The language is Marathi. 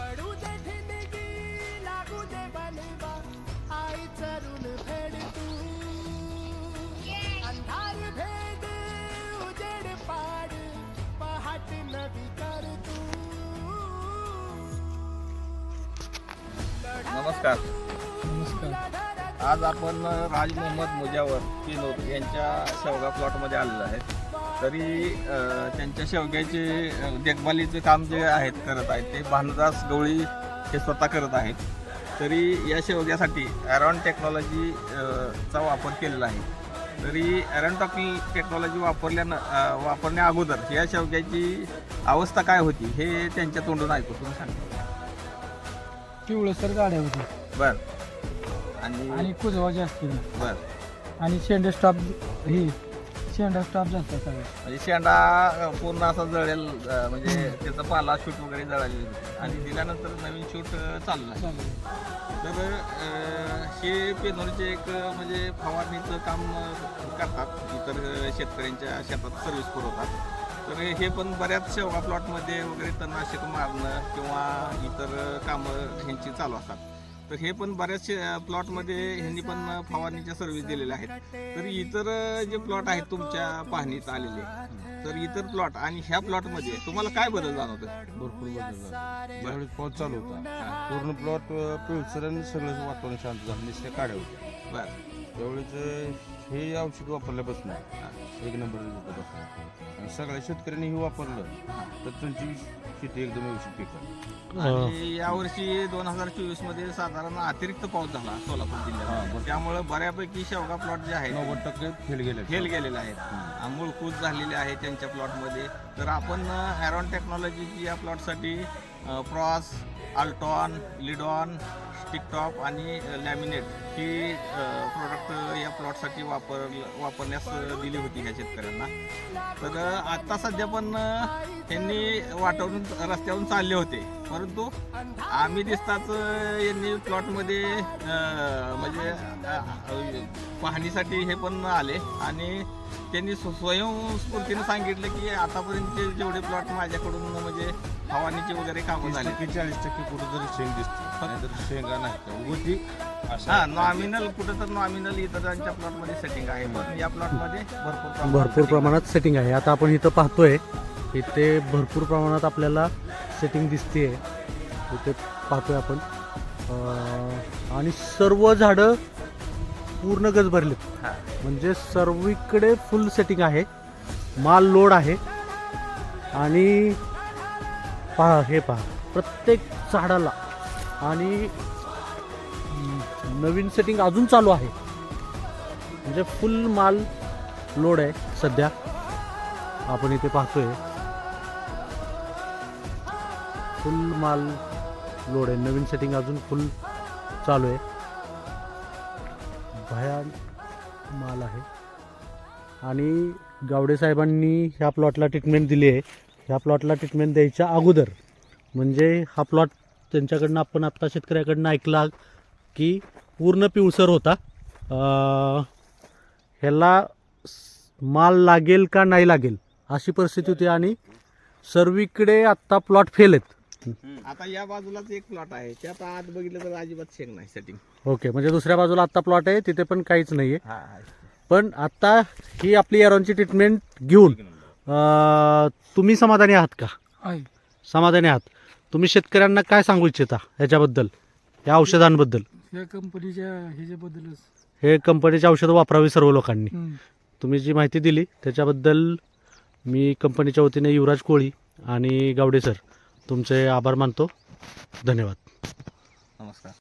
पडू दे ठिणगी लागू दे आई चरून फेड तू. अंधार भेद उजेड पाड पहाट नवी कर तू. नमस्कार. आज आपण राज मोहम्मद मुजावर पिनोर यांच्या शेवगा प्लॉटमध्ये आलेलो आहे तरी त्यांच्या शेवग्याचे देखभालीचे काम जे आहेत करत आहेत ते भानुदास गवळी हे स्वतः करत आहेत. तरी या शेवग्यासाठी ॲरॉन टेक्नॉलॉजी अ, चा वापर केलेला आहे. तरी ॲरॉन टॉकी टेक्नॉलॉजी वापरल्यानं वापरण्या अगोदर या शेवग्याची अवस्था काय होती हे त्यांच्या तोंडून ऐकू तुम्ही सांगा. पिवळसर गाड्या होती बर. आणि आणि कुजवा जास्त बर. आणि शेंडे स्टॉप ही शेंडा स्टॉप जास्त सगळं. म्हणजे शेंडा अ, पूर्ण असा जळेल अ, म्हणजे त्याचा पाला शूट वगैरे जळालेली होती. आणि दिल्यानंतर नवीन शूट आहे चालेल तर अ, हे पेनोरचे एक अ, म्हणजे फवारणीचं काम अ, करतात. इतर अ, शेतकऱ्यांच्या शेतात सर्व्हिस पुरवतात. तर हे पण बऱ्याच शेवगा प्लॉटमध्ये वगैरे तणनाशक मारणं किंवा इतर कामं ह्यांची चालू असतात. तर हे पण बऱ्याच प्लॉटमध्ये ह्यांनी पण फवारणीच्या सर्व्हिस दिलेल्या आहेत. तर इतर जे प्लॉट आहेत तुमच्या पाहणीत आलेले तर इतर प्लॉट आणि ह्या प्लॉटमध्ये तुम्हाला काय बदल जाणवतं भरपूर बदल पाऊस चालू होता. पूर्ण प्लॉट पिळसर आणि सगळं वातावरण शांत झालं. नुसत्या काड्या होत्या. बरं. त्यावेळेस हे औषध वापरल्यापासून एक नंबर आणि सगळ्या शेतकऱ्यांनी हे वापरलं तर त्यांची शेती एकदम व्यवस्थित पिकली आणि यावर्षी दोन हजार चोवीसमध्ये साधारण अतिरिक्त पाऊस झाला सोलापूर हा, जिल्ह्यात. त्यामुळे बऱ्यापैकी शेवगा प्लॉट जे आहेत नव्वद टक्के फेल गेले फेल गेलेले आहेत. मूळकूज झालेले आहे त्यांच्या प्लॉटमध्ये तर आपण ॲरॉन टेक्नॉलॉजीची या प्लॉटसाठी प्रॉस अल्टॉन लिडॉन स्टिकटॉप आणि लॅमिनेट ही प्रोडक्ट या प्लॉटसाठी वापर वापरण्यास दिली होती ह्या शेतकऱ्यांना. तर आत्ता सध्या पण त्यांनी वाटावरून रस्त्यावरून चालले होते. परंतु आम्ही दिसताच यांनी प्लॉटमध्ये म्हणजे पाहणीसाठी हे पण आले. आणि त्यांनी स्वयंस्फूर्तीने स्वयंस्फूर्तीनं सांगितलं की आतापर्यंतचे जेवढे प्लॉट माझ्याकडून म्हणजे फवारणीची वगैरे कामं झाले. टक्के चाळीस टक्के कुठं तरी शेंग दिसते. नाहीतर शेंगा नाही उगवती अशा हा नॉमिनल कुठं तर नॉमिनल इतरांच्या प्लॉटमध्ये सेटिंग आहे. पण या प्लॉटमध्ये भरपूर प्रमाणात भरपूर प्रमाणात सेटिंग आहे. आता आपण इथं पाहतोय इथे भरपूर प्रमाणात आपल्याला सेटिंग दिसते इथे पाहतोय आपण. आणि सर्व झाडं पूर्ण गज भरलेत हा. म्हणजे सर्वीकडे फुल सेटिंग आहे. माल लोड आहे. आणि पहा हे पहा. प्रत्येक झाडाला. आणि नवीन सेटिंग अजून चालू आहे. म्हणजे फुल माल लोड आहे सध्या. आपण इथे पाहतोय. फुल माल लोड आहे. नवीन सेटिंग अजून फुल चालू आहे. भयान माल आहे. आणि गावडे साहेबांनी ह्या प्लॉटला ट्रीटमेंट दिली आहे. ह्या प्लॉटला ट्रीटमेंट द्यायच्या अगोदर म्हणजे हा प्लॉट त्यांच्याकडनं आपण आत्ता शेतकऱ्याकडनं ऐकला की पूर्ण पिवसर होता. अं, ह्याला माल लागेल का नाही लागेल अशी परिस्थिती होती आणि सर्वीकडे आत्ता प्लॉट फेल आहेत. आता या बाजूलाच एक प्लॉट आहे. त्यात आत बघितलं तर अजिबात शेंग नाही सेटिंग ओके म्हणजे दुसऱ्या बाजूला आत्ता प्लॉट आहे तिथे पण काहीच नाही आहे पण आता ही आपली एरॉनची ट्रीटमेंट घेऊन अं, तुम्ही समाधानी आहात का? समाधानी आहात. तुम्ही शेतकऱ्यांना काय सांगू इच्छिता ह्याच्याबद्दल या औषधांबद्दल? या कंपनीच्या ह्याच्याबद्दलच. हे कंपनीचे औषधं वापरावी सर्व लोकांनी. हम्म. तुम्ही जी माहिती दिली त्याच्याबद्दल मी कंपनीच्या वतीने युवराज कोळी आणि गावडे सर तुमचे आभार मानतो. धन्यवाद. नमस्कार.